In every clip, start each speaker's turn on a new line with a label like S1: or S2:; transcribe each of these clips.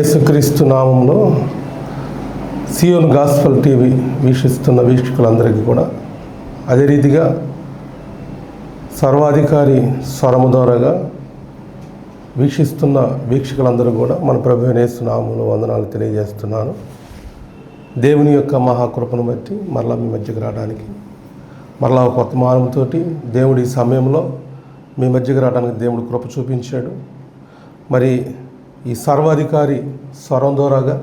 S1: యేసుక్రీస్తు నామంలో సియోన్ gospel TV వీక్షిస్తున్న వీక్షకులందరికీ కూడా అదే రీతిగా సర్వాధికారి స్వరము ద్వారాగా వీక్షిస్తున్న వీక్షకులందరూ కూడా మన ప్రభు నామంలో వందనాలు తెలియజేస్తున్నాను. దేవుని యొక్క మహాకృపను బట్టి మరలా మీ మధ్యకు రావడానికి మరలా ఒక కొత్త మానంతో దేవుడి సమయంలో మీ మధ్యకు రావడానికి దేవుడు కృప చూపించాడు. మరి ఈ సర్వాధికారి స్వరం ద్వారాగా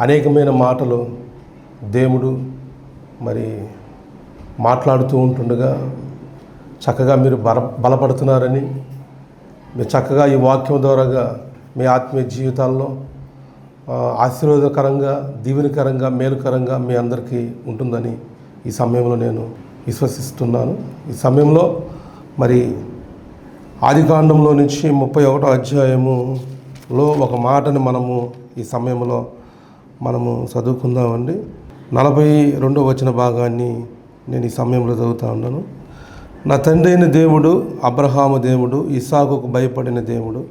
S1: అనేకమైన మాటలు దేవుడు మరి మాట్లాడుతూ ఉంటుండగా చక్కగా మీరు బల బలపడుతున్నారని మీరు చక్కగా ఈ వాక్యం ద్వారాగా మీ ఆత్మీయ జీవితాల్లో ఆశీర్వాదకరంగా దీవెనకరంగా మేలుకరంగా మీ అందరికీ ఉంటుందని ఈ సమయంలో నేను విశ్వసిస్తున్నాను. ఈ సమయంలో మరి ఆదికాండంలో నుంచి ముప్పై ఒకటో అధ్యాయము లో ఒక మాటని మనము ఈ సమయంలో మనము చదువుకుందామండి. నలభై రెండో వచ్చిన భాగాన్ని నేను ఈ సమయంలో చదువుతా ఉన్నాను. నా తండ్రి అయిన దేవుడు అబ్రహాము దేవుడు ఇసాకుకు భయపడిన దేవుడు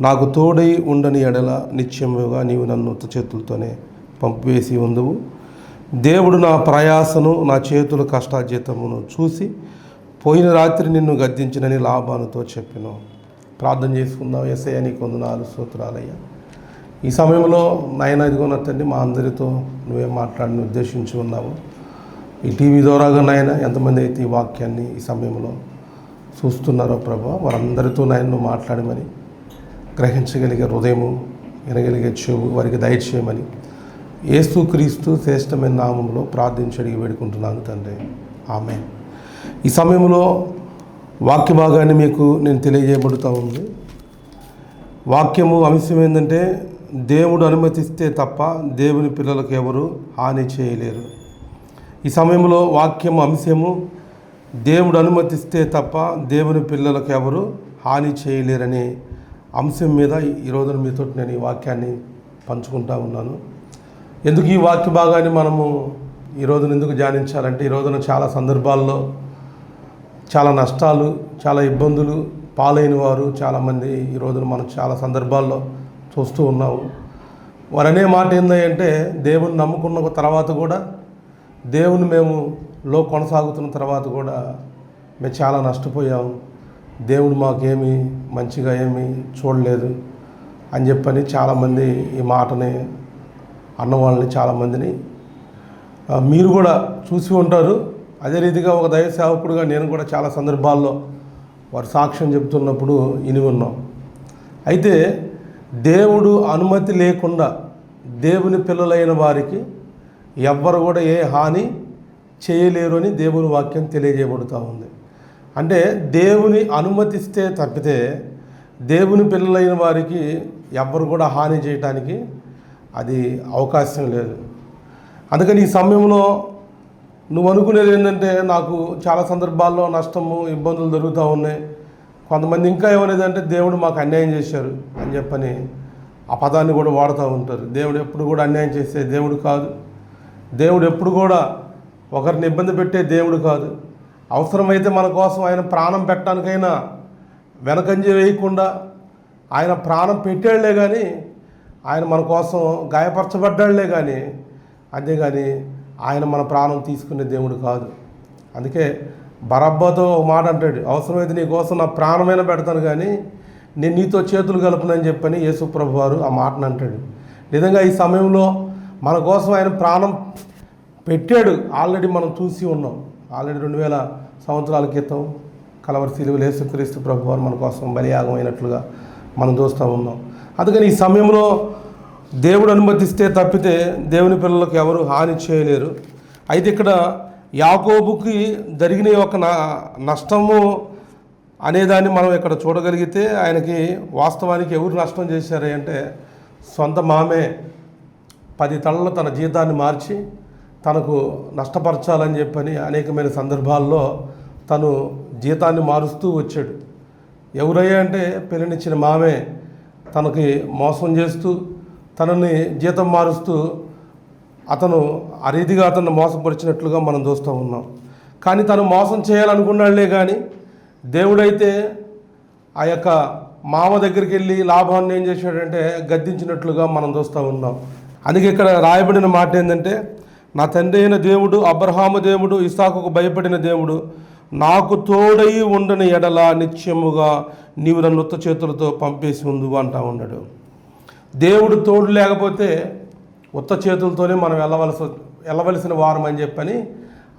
S1: నాకు తోడై ఉండని ఎడల నిత్యముగా నీవు నన్ను చేతులతోనే పంపివేసి ఉందువు. దేవుడు నా ప్రయాసను నా చేతుల కష్టాజీతమును చూసి పోయిన రాత్రి నిన్ను గద్దించినని లాభాలతో చెప్పిన. ప్రార్థన చేసుకుందాం. ఎస్ఐ నీకు వందనాలు స్తోత్రాలయ్యా. ఈ సమయంలో నాయన ఇదిగోన తండ్రి మా అందరితో నువ్వే మాట్లాడిన ఉద్దేశించి ఉన్నావు. ఈ టీవీ ద్వారాగా నాయన ఎంతమంది అయితే ఈ వాక్యాన్ని ఈ సమయంలో చూస్తున్నారో ప్రభా వారందరితో నాయన నువ్వు మాట్లాడమని గ్రహించగలిగే హృదయము వినగలిగే చెవు వారికి దయచేయమని ఏసుక్రీస్తు శ్రేష్టమైన నామంలో ప్రార్థించి అడిగి వేడుకుంటున్నాను తండ్రి. ఆమె ఈ సమయంలో వాక్య భాగాన్ని మీకు నేను తెలియజేయబడుతూ ఉంది. వాక్యము అంశం ఏంటంటే దేవుడు అనుమతిస్తే తప్ప దేవుని పిల్లలకు ఎవరు హాని చేయలేరు. ఈ సమయంలో వాక్యము అంశము దేవుడు అనుమతిస్తే తప్ప దేవుని పిల్లలకు ఎవరు హాని చేయలేరనే అంశం మీద ఈరోజు మీతో నేను ఈ వాక్యాన్ని పంచుకుంటా ఉన్నాను. ఎందుకు ఈ వాక్య భాగాన్ని మనము ఈ రోజున ఎందుకు ధ్యానించాలంటే ఈ రోజున చాలా సందర్భాల్లో చాలా నష్టాలు చాలా ఇబ్బందులు పాలైన వారు చాలామంది ఈ రోజున మనం చాలా సందర్భాల్లో చూస్తూ ఉన్నాము. వారు అనే మాట ఏంటంటే దేవుని నమ్ముకున్న తర్వాత కూడా దేవుని మేము లో కొనసాగుతున్న తర్వాత కూడా మేము చాలా నష్టపోయాము. దేవుడు మాకేమీ మంచిగా ఏమి చూడలేదు అని చెప్పని చాలామంది ఈ మాటని అన్నవాళ్ళని చాలామందిని మీరు కూడా చూసి ఉంటారు. అదే రీతిగా ఒక దైవ సేవకుడుగా నేను కూడా చాలా సందర్భాల్లో వారు సాక్ష్యం చెబుతున్నప్పుడు ఇని ఉన్నాం. అయితే దేవుడు అనుమతి లేకుండా దేవుని పిల్లలైన వారికి ఎవ్వరు కూడా ఏ హాని చేయలేరు అని దేవుని వాక్యం తెలియజేయబడుతూ ఉంది. అంటే దేవుని అనుమతిస్తే తప్పితే దేవుని పిల్లలైన వారికి ఎవ్వరు కూడా హాని చేయటానికి అది అవకాశం లేదు. అందుకని ఈ సమయంలో నువ్వు అనుకునేది ఏంటంటే నాకు చాలా సందర్భాల్లో నష్టము ఇబ్బందులు జరుగుతూ ఉన్నాయి. కొంతమంది ఇంకా ఏమనేదంటే దేవుడు మాకు అన్యాయం చేశారు అని చెప్పని ఆ పదాన్ని కూడా వాడుతూ ఉంటారు. దేవుడు ఎప్పుడు కూడా అన్యాయం చేసే దేవుడు కాదు. దేవుడు ఎప్పుడు కూడా ఒకరిని ఇబ్బంది పెట్టే దేవుడు కాదు. అవసరమైతే మన కోసం ఆయన ప్రాణం పెట్టడానికైనా వెనకంజ వేయకుండా ఆయన ప్రాణం పెట్టాడులే కానీ ఆయన మన కోసం గాయపరచబడ్డాడులే కానీ అంతేగాని ఆయన మన ప్రాణం తీసుకునే దేవుడు కాదు. అందుకే బరబ్బతో మాట అంటాడు అవసరమైతే నీ కోసం నా ప్రాణమైన పెడతాను కానీ నేను నీతో చేతులు కలుపునని చెప్పని యేసుప్రభు వారు ఆ మాటను అంటాడు. నిజంగా ఈ సమయంలో మన కోసం ఆయన ప్రాణం పెట్టాడు. ఆల్రెడీ మనం చూసి ఉన్నాం. ఆల్రెడీ రెండు వేల సంవత్సరాల క్రితం కలవరి సిలువలు యేసుక్రీస్తు ప్రభు వారు మన కోసం బలియాగం అయినట్లుగా మనం చూస్తూ ఉన్నాం. అందుకని ఈ సమయంలో దేవుడు అనుమతిస్తే తప్పితే దేవుని పిల్లలకు ఎవరు హాని చేయలేరు. అయితే ఇక్కడ యాకోబుకి జరిగిన ఒక నష్టము అనేదాన్ని మనం ఇక్కడ చూడగలిగితే ఆయనకి వాస్తవానికి ఎవరు నష్టం చేశారు అంటే సొంత మామే పది తలలు తన జీతాన్ని మార్చి తనకు నష్టపరచాలని చెప్పని అనేకమైన సందర్భాల్లో తను జీతాన్ని మారుస్తూ వచ్చాడు. ఎవరయ్యా అంటే పెళ్ళినిచ్చిన మామే తనకి మోసం చేస్తూ తనని జీతం మారుస్తూ అతను ఆ రీతిగా అతను మోసపరిచినట్లుగా మనం చూస్తూ ఉన్నాం. కానీ తను మోసం చేయాలనుకున్నాళ్ళే కానీ దేవుడైతే ఆ యొక్క మామ దగ్గరికి వెళ్ళి లాభాన్ని ఏం చేశాడంటే గద్దించినట్లుగా మనం చూస్తూ ఉన్నాం. అందుకే ఇక్కడ రాయబడిన మాట ఏంటంటే నా తండ్రి అయిన దేవుడు అబ్రహాము దేవుడు ఇసాకుకు భయపడిన దేవుడు నాకు తోడై ఉండని ఎడల నిత్యముగా నీవు నన్ను చేతులతో పంపేసి ఉండు అంటా ఉన్నాడు. దేవుడు తోడు లేకపోతే ఉత్త చేతులతోనే మనం వెళ్ళవలసి వెళ్ళవలసిన వారం అని చెప్పని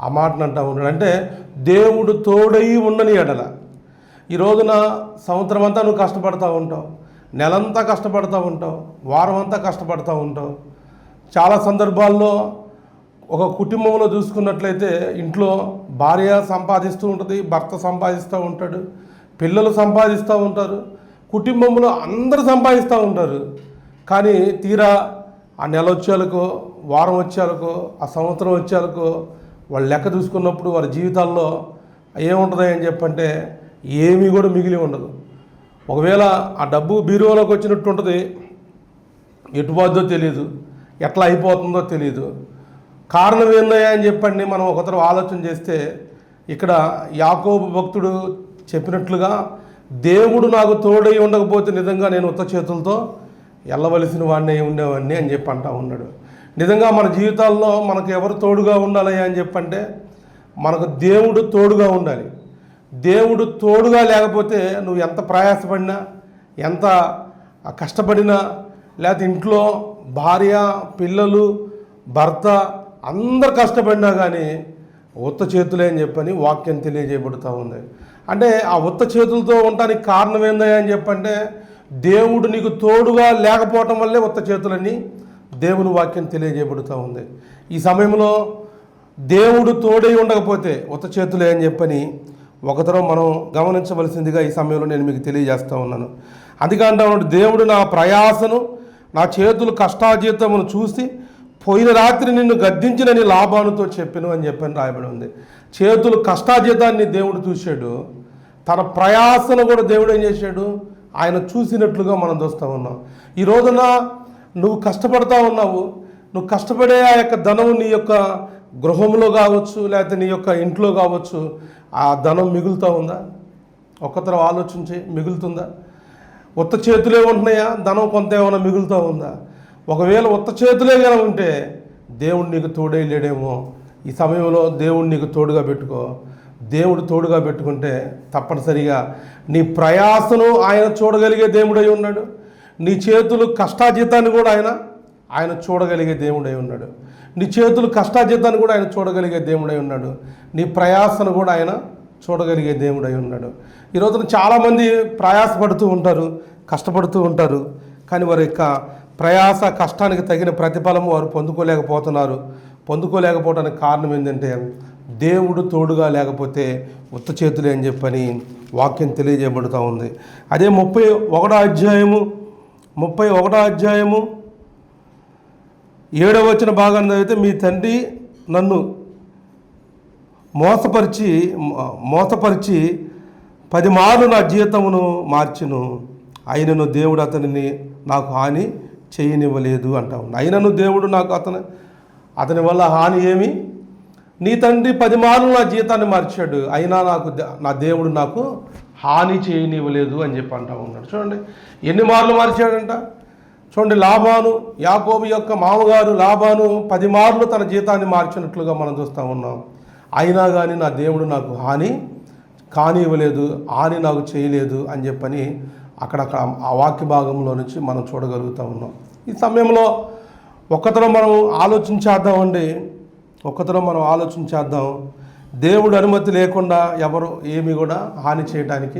S1: ఆ మాటను అంటా ఉన్నాడు. అంటే దేవుడు తోడై ఉండని ఎడల. ఈ రోజున సంవత్సరం అంతా నువ్వు కష్టపడతా ఉంటావు. నెలంతా కష్టపడతా ఉంటావు. వారం అంతా కష్టపడతా ఉంటావు. చాలా సందర్భాల్లో ఒక కుటుంబంలో చూసుకున్నట్లయితే ఇంట్లో భార్య సంపాదిస్తూ ఉంటుంది భర్త సంపాదిస్తూ ఉంటాడు పిల్లలు సంపాదిస్తూ ఉంటారు కుటుంబంలో అందరూ సంపాదిస్తూ ఉంటారు. కానీ తీరా ఆ నెల వచ్చేలకు వారం వచ్చేలకు ఆ సంవత్సరం వచ్చేలకు వాళ్ళు లెక్క చూసుకున్నప్పుడు వారి జీవితాల్లో ఏముంటుంది అని చెప్పంటే ఏమీ కూడా మిగిలి ఉండదు. ఒకవేళ ఆ డబ్బు బీరువాలోకి వచ్చినట్టు ఉంటుంది ఎటుబాదో తెలియదు ఎట్లా అయిపోతుందో తెలియదు కారణం ఏందయ్యా అని చెప్పండి మనం ఒకతరం ఆలోచన చేస్తే ఇక్కడ యాకోబు భక్తుడు చెప్పినట్లుగా దేవుడు నాకు తోడై ఉండకపోతే నిజంగా నేను ఉత్త చేతులతో వెళ్ళవలసిన వాడిని ఉండేవాడిని అని చెప్పి అంటా ఉన్నాడు. నిజంగా మన జీవితాల్లో మనకు ఎవరు తోడుగా ఉండాలి అని చెప్పంటే మనకు దేవుడు తోడుగా ఉండాలి. దేవుడు తోడుగా లేకపోతే నువ్వు ఎంత ప్రయాసపడినా ఎంత కష్టపడినా లేకపోతే ఇంట్లో భార్య పిల్లలు భర్త అందరు కష్టపడినా కానీ ఉత్త చేతులే అని చెప్పని వాక్యం తెలియజేయబడుతూ ఉంది. అంటే ఆ ఉత్త చేతులతో ఉండటానికి కారణం ఏందయ్యా అని చెప్పంటే దేవుడు నీకు తోడుగా లేకపోవటం వల్లే ఉత్త చేతులని దేవుని వాక్యం తెలియజేయబడుతూ ఉంది. ఈ సమయంలో దేవుడు తోడై ఉండకపోతే ఉత్త చేతులే అని చెప్పని ఒకతరం మనం గమనించవలసిందిగా ఈ సమయంలో నేను మీకు తెలియజేస్తూ ఉన్నాను. అందుకంటే దేవుడు నా ప్రయాసను నా చేతులు కష్టాజీతమును చూసి పోయిన రాత్రి నిన్ను గద్దించినని లాభానుతో చెప్పాను అని చెప్పని రాయబడి ఉంది. చేతులు కష్టాజీతాన్ని దేవుడు చూశాడు. తన ప్రయాసను కూడా దేవుడు ఏం చేశాడు? ఆయన చూసినట్లుగా మనం చూస్తూ ఉన్నాం. ఈ రోజున నువ్వు కష్టపడతా ఉన్నావు. నువ్వు కష్టపడే ఆ యొక్క ధనం నీ యొక్క గృహంలో కావచ్చు లేకపోతే నీ యొక్క ఇంట్లో కావచ్చు ఆ ధనం మిగులుతూ ఉందా? ఒక్కతరం ఆలోచించి మిగులుతుందా? ఉత్త చేతులే ఉంటున్నాయా? ధనం కొంత ఏమైనా మిగులుతూ ఉందా? ఒకవేళ ఉత్త చేతులే కనుక ఉంటే దేవుడు నీకు తోడై లేడేమో. ఈ సమయంలో దేవుడు నీకు తోడుగా పెట్టుకో. దేవుడు తోడుగా పెట్టుకుంటే తప్పనిసరిగా నీ ప్రయాసను ఆయన చూడగలిగే దేవుడై ఉన్నాడు. నీ చేతులు కష్టాజీతాన్ని కూడా ఆయన ఆయన చూడగలిగే దేవుడై ఉన్నాడు. నీ చేతులు కష్టాజీతాన్ని కూడా ఆయన చూడగలిగే దేవుడై ఉన్నాడు. నీ ప్రయాసను కూడా ఆయన చూడగలిగే దేవుడై ఉన్నాడు. ఈ రోజున చాలామంది ప్రయాసపడుతూ ఉంటారు కష్టపడుతూ ఉంటారు. కానీ వారి యొక్క ప్రయాస కష్టానికి తగిన ప్రతిఫలం వారు పొందుకోలేకపోతున్నారు. పొందుకోలేకపోవడానికి కారణం ఏంటంటే దేవుడు తోడుగా లేకపోతే ఉత్త చేతులే అని చెప్పని వాక్యం తెలియజేయబడుతూ ఉంది. అదే ముప్పై ఒకటో అధ్యాయము ముప్పై ఒకటో అధ్యాయము ఏడవ వచ్చిన భాగాన్ని చదివితే మీ తండ్రి నన్ను మోసపరిచి మోసపరిచి పది మార్లు నా జీవితమును మార్చును. అయినను దేవుడు అతనిని నాకు హాని చేయనివ్వలేదు అంటా ఉంది. అయినను దేవుడు నాకు అతను అతని వల్ల హాని ఏమి? నీ తండ్రి పది మార్లు నా జీతాన్ని మార్చాడు. అయినా నాకు నా దేవుడు నాకు హాని చేయనివ్వలేదు అని చెప్పి అంటా ఉన్నాడు. చూడండి ఎన్ని మార్లు మార్చాడంట? చూడండి లాభాను యాకోబు యొక్క మామగారు లాభాను పది మార్లు తన జీతాన్ని మార్చినట్లుగా మనం చూస్తూ ఉన్నాం. అయినా కానీ నా దేవుడు నాకు హాని కానివ్వలేదు హాని నాకు చేయలేదు అని చెప్పని అక్కడక్కడ ఆ వాక్య భాగంలో నుంచి మనం చూడగలుగుతూ ఉన్నాం. ఈ సమయంలో ఒక్కతరం మనం ఆలోచించేద్దామండి. ఒక్కతరం మనం ఆలోచించేద్దాం. దేవుడు అనుమతి లేకుండా ఎవరు ఏమి కూడా హాని చేయడానికి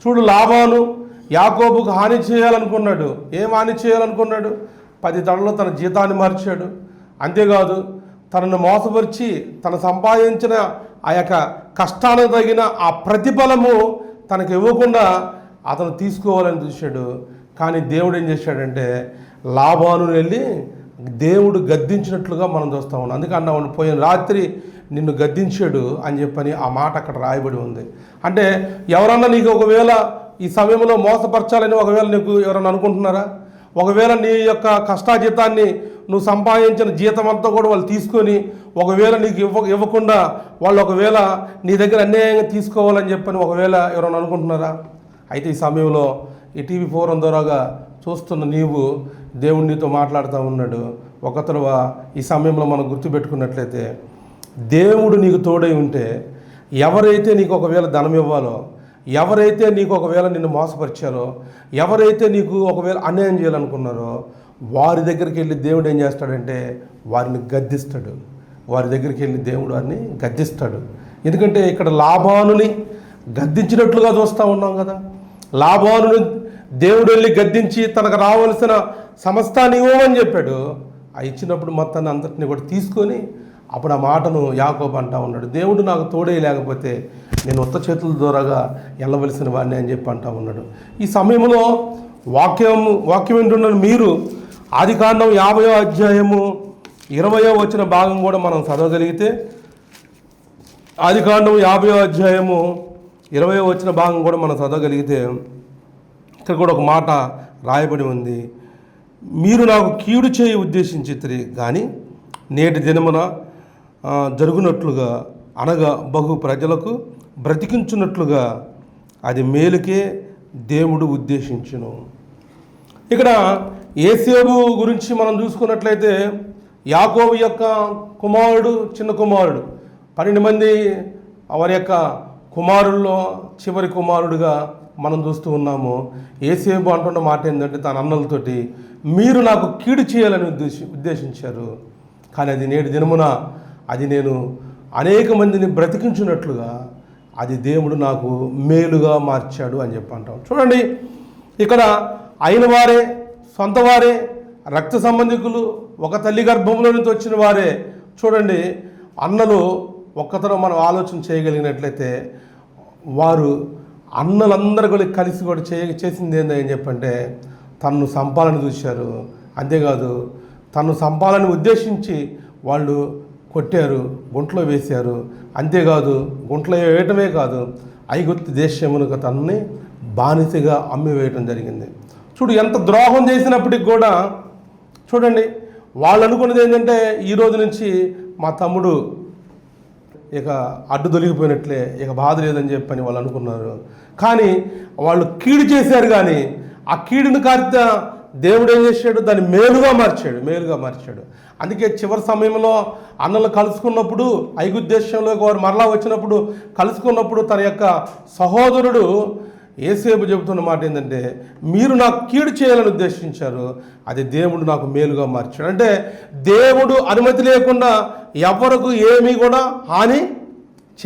S1: చూడు లాభాను యాకోబుకు హాని చేయాలనుకున్నాడు. ఏం హాని చేయాలనుకున్నాడు? పది తడలో తన జీతాన్ని మార్చాడు. అంతేకాదు తనను మోసపరిచి తన సంపాదించిన ఆ యొక్క కష్టానికి తగిన ఆ ప్రతిఫలము తనకు ఇవ్వకుండా అతను తీసుకోవాలని చూశాడు. కానీ దేవుడు ఏం చేశాడంటే లాభాను వెళ్ళి దేవుడు గద్దించినట్లుగా మనం చూస్తూ ఉన్నాం. అందుకే అన్నాడు పోయిన రాత్రి నిన్ను గద్దించాడు అని చెప్పని ఆ మాట అక్కడ రాయబడి ఉంది. అంటే ఎవరన్నా నీకు ఒకవేళ ఈ సమయంలో మోసపరచాలని ఒకవేళ నీకు ఎవరన్నా అనుకుంటున్నారా? ఒకవేళ నీ యొక్క కష్టాజీతాన్ని నువ్వు సంపాదించిన జీతం అంతా కూడా వాళ్ళు తీసుకొని ఒకవేళ నీకు ఇవ్వ ఇవ్వకుండా వాళ్ళు ఒకవేళ నీ దగ్గర అన్యాయంగా తీసుకోవాలని చెప్పని ఒకవేళ ఎవరైనా అనుకుంటున్నారా? అయితే ఈ సమయంలో ఈ టీవీ ఫోరం ద్వారాగా చూస్తున్న నీవు దేవుడు నీతో మాట్లాడుతూ ఉన్నాడు. ఒకతరువా ఈ సమయంలో మనం గుర్తుపెట్టుకున్నట్లయితే దేవుడు నీకు తోడై ఉంటే ఎవరైతే నీకు ఒకవేళ ధనం ఇవ్వాలో ఎవరైతే నీకు ఒకవేళ నిన్ను మోసపరిచారో ఎవరైతే నీకు ఒకవేళ అన్యాయం చేయాలనుకున్నారో వారి దగ్గరికి వెళ్ళి దేవుడు ఏం చేస్తాడంటే వారిని గద్దిస్తాడు. వారి దగ్గరికి వెళ్ళి దేవుడు వారిని గద్దిస్తాడు. ఎందుకంటే ఇక్కడ లాభానుని గద్దించినట్లుగా చూస్తూ ఉన్నాం కదా. లాభానుని దేవుడు వెళ్ళి గద్దించి తనకు రావాల్సిన సమస్తాన్ని ఇవ్వమని చెప్పాడు. ఆ ఇచ్చినప్పుడు మొత్తాన్ని అందరినీ కూడా తీసుకొని అప్పుడు ఆ మాటను యాకోబ అంటా ఉన్నాడు. దేవుడు నాకు తోడే లేకపోతే నేను ఉత్త చేతుల ద్వారాగా వెళ్ళవలసిన వాడిని అని చెప్పి అంటా ఉన్నాడు. ఈ సమయంలో వాక్యం వాక్యం ఏంటున్న మీరు ఆది కాండం యాభయో అధ్యాయము ఇరవయో వచ్చిన భాగం కూడా మనం చదవగలిగితే ఆది కాండం యాభయో అధ్యాయము ఇరవయో వచ్చిన భాగం కూడా మనం చదవగలిగితే ఇక్కడ కూడా ఒక మాట రాయబడి ఉంది. మీరు నాకు కీడు చేయి ఉద్దేశించితిరి కానీ నేటి దినమున జరుగునట్లుగా అనగా బహు ప్రజలకు బ్రతికించున్నట్లుగా అది మేలుకే దేవుడు ఉద్దేశించును. ఇక్కడ ఏసేబు గురించి మనం చూసుకున్నట్లయితే యాకోబు యొక్క కుమారుడు చిన్న కుమారుడు పన్నెండు మంది వారి యొక్క కుమారుల్లో చివరి కుమారుడుగా మనం చూస్తూ ఉన్నాము. ఏసేబు అంటున్న మాట ఏంటంటే తన అన్నలతోటి మీరు నాకు కీడు చేయాలని ఉద్దేశి ఉద్దేశించారు. కానీ అది నేటి దినమున అది నేను అనేక మందిని బ్రతికించున్నట్లుగా అది దేవుడు నాకు మేలుగా మార్చాడు అని చెప్పి అంటాం. చూడండి ఇక్కడ అయిన వారే సొంత వారే రక్త సంబంధికులు ఒక తల్లి గర్భంలో నుంచి వచ్చిన వారే. చూడండి అన్నలు ఒక్కతరం మనం ఆలోచన చేయగలిగినట్లయితే వారు అన్నలందరూ కూడా కలిసి కూడా చే చేసింది ఏందని చెప్పంటే తను సంపాలని చూశారు. అంతేకాదు తను సంపాలని ఉద్దేశించి వాళ్ళు కొట్టారు గుంట్లో వేశారు. అంతేకాదు గుంట్లో వేయటమే కాదు ఐగుప్తు దేశమునకు తనని బానిసగా అమ్మి వేయటం జరిగింది. చూడు ఎంత ద్రోహం చేసినప్పటికి కూడా చూడండి వాళ్ళు అనుకున్నది ఏంటంటే ఈ రోజు నుంచి మా తమ్ముడు ఇక అడ్డు తొలగిపోయినట్లే ఇక బాధ లేదని చెప్పని వాళ్ళు అనుకున్నారు. కానీ వాళ్ళు కీడు చేశారు కానీ ఆ కీడును కారిత దేవుడు ఏం చేశాడు? దాన్ని మేలుగా మార్చాడు మేలుగా మార్చాడు. అందుకే చివరి సమయంలో అన్నలు కలుసుకున్నప్పుడు ఐగుద్దేశంలోకి వారు మరలా వచ్చినప్పుడు కలుసుకున్నప్పుడు తన యొక్క సహోదరుడు ఏసేపు చెబుతున్న మాట ఏంటంటే మీరు నాకు కీడు చేయాలని ఉద్దేశించారు అది దేవుడు నాకు మేలుగా మార్చాడు. అంటే దేవుడు అనుమతి లేకుండా ఎవరికి ఏమీ కూడా హాని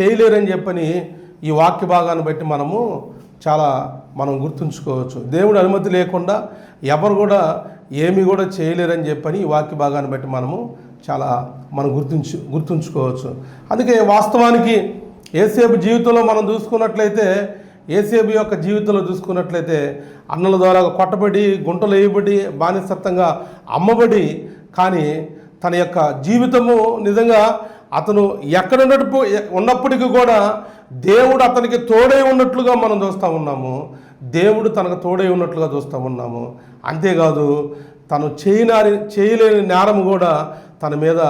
S1: చేయలేరని చెప్పని ఈ వాక్య భాగాన్ని బట్టి మనము చాలా మనం గుర్తుంచుకోవచ్చు. దేవుడు అనుమతి లేకుండా ఎవరు కూడా ఏమీ కూడా చేయలేరని చెప్పని ఈ వాక్య భాగాన్ని బట్టి మనము చాలా మనం గుర్తుంచు గుర్తుంచుకోవచ్చు. అందుకే వాస్తవానికి ఏసేపు జీవితంలో మనం చూసుకున్నట్లయితే ఏసీబీ యొక్క జీవితంలో చూసుకున్నట్లయితే అన్నల ద్వారా కొట్టబడి గుంటలు వేయబడి బానిసత్వంగా అమ్మబడి కానీ తన యొక్క జీవితము నిజంగా అతను ఎక్కడ ఉన్నట్టు ఉన్నప్పటికీ కూడా దేవుడు అతనికి తోడై ఉన్నట్లుగా మనం చూస్తూ ఉన్నాము. దేవుడు తనకు తోడై ఉన్నట్లుగా చూస్తూ ఉన్నాము. అంతేకాదు తను చేయనారి చేయలేని నేరం కూడా తన మీద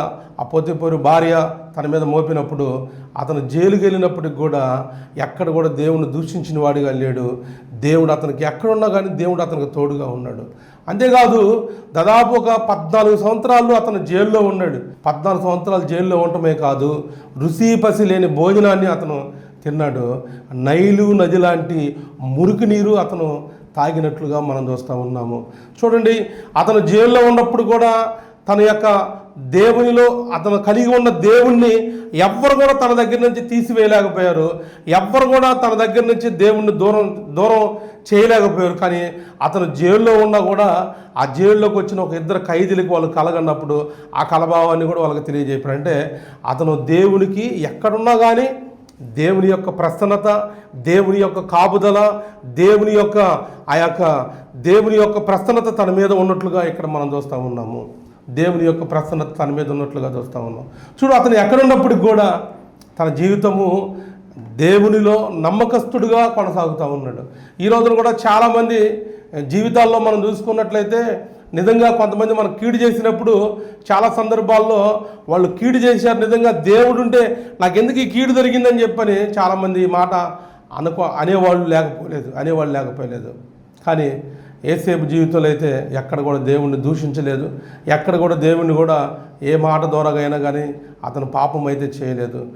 S1: ఆ పొత్తిపోరు భార్య తన మీద మోపినప్పుడు అతను జైలుకి వెళ్ళినప్పటికి కూడా ఎక్కడ కూడా దేవుని దూషించిన వాడిగా లేడు. దేవుడు అతనికి ఎక్కడున్నా కానీ దేవుడు అతనికి తోడుగా ఉన్నాడు. అంతేకాదు దాదాపు ఒక పద్నాలుగు సంవత్సరాలు అతను జైల్లో ఉన్నాడు. పద్నాలుగు సంవత్సరాలు జైల్లో ఉండటమే కాదు రుచి పసి లేని భోజనాన్ని అతను తిన్నాడు. నైలు నది లాంటి మురికి నీరు అతను తాగినట్లుగా మనం చూస్తూ ఉన్నాము. చూడండి అతను జైల్లో ఉన్నప్పుడు కూడా తన యొక్క దేవునిలో అతను కలిగి ఉన్న దేవుణ్ణి ఎవ్వరు కూడా తన దగ్గర నుంచి తీసివేయలేకపోయారు. ఎవ్వరు కూడా తన దగ్గర నుంచి దేవుణ్ణి దూరం దూరం చేయలేకపోయారు. కానీ అతను జైల్లో ఉన్నా కూడా ఆ జైల్లోకి వచ్చిన ఒక ఇద్దరు ఖైదీలకు వాళ్ళు కలగన్నప్పుడు ఆ కలభావాన్ని కూడా వాళ్ళకి తెలియజేపారు అంటే అతను దేవునికి ఎక్కడున్నా కానీ దేవుని యొక్క ప్రసన్నత దేవుని యొక్క కాపుదల దేవుని యొక్క ఆ యొక్క దేవుని యొక్క ప్రసన్నత తన మీద ఉన్నట్లుగా ఇక్కడ మనం చూస్తూ ఉన్నాము. దేవుని యొక్క ప్రసన్నత తన మీద ఉన్నట్లుగా చూస్తూ ఉన్నాం. చూడు అతను ఎక్కడున్నప్పటికి కూడా తన జీవితము దేవునిలో నమ్మకస్తుడుగా కొనసాగుతూ ఉన్నాడు. ఈ రోజున కూడా చాలామంది జీవితాల్లో మనం చూసుకున్నట్లయితే నిజంగా కొంతమంది మనం కీడు చేసినప్పుడు చాలా సందర్భాల్లో వాళ్ళు కీడు చేశారు నిజంగా దేవుడు ఉంటే నాకు ఎందుకు ఈ కీడు జరిగిందని చెప్పని చాలామంది మాట అనుకో అనేవాళ్ళు లేకపోలేదు అనేవాళ్ళు లేకపోలేదు. కానీ ఏసేపు జీవితంలో అయితే ఎక్కడ కూడా దేవుణ్ణి దూషించలేదు. ఎక్కడ కూడా దేవుణ్ణి కూడా ఏ మాట ద్వారా అయినా కానీ అతను పాపం అయితే చేయలేదు.